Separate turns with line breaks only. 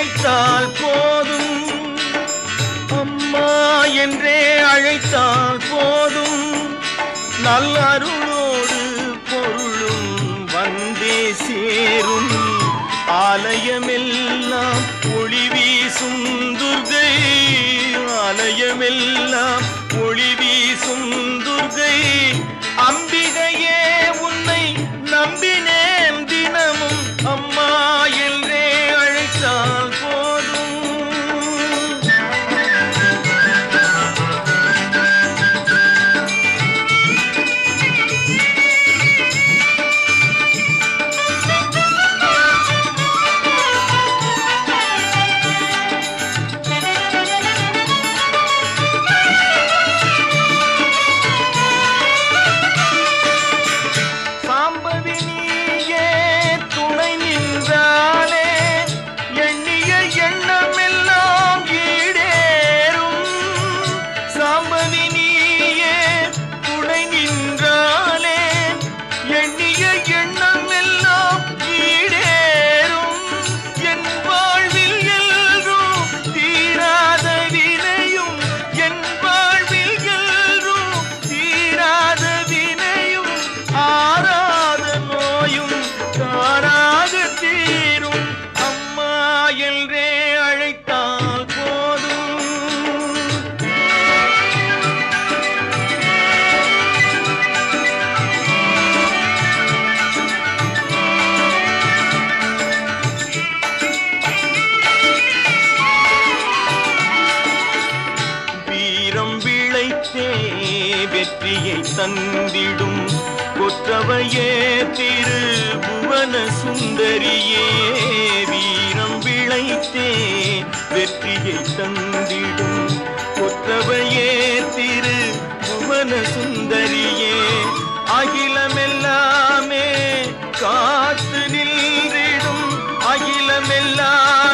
அழைத்தால் போதும். அம்மா என்றே அழைத்தால் போதும். நல்ல அருளோடு பொருளும் வந்தே சேரும். ஆலயமெல்லாம் ஒளி வீசும் துர்கை. ஆலயமெல்லாம் ஒளி என்றே அழைத்தால் போதும். வீரம் விளைத்தே வெற்றியை தந்திடும் கொற்றவையே திரு புவன சுந்தரியே வீரம் விளைத்தே வெற்றியை தந்திடும். ஒற்றவையே திரு புவன சுந்தரியே அகிலமெல்லாமே காத்து நின்றிடும். அகிலமெல்லாம்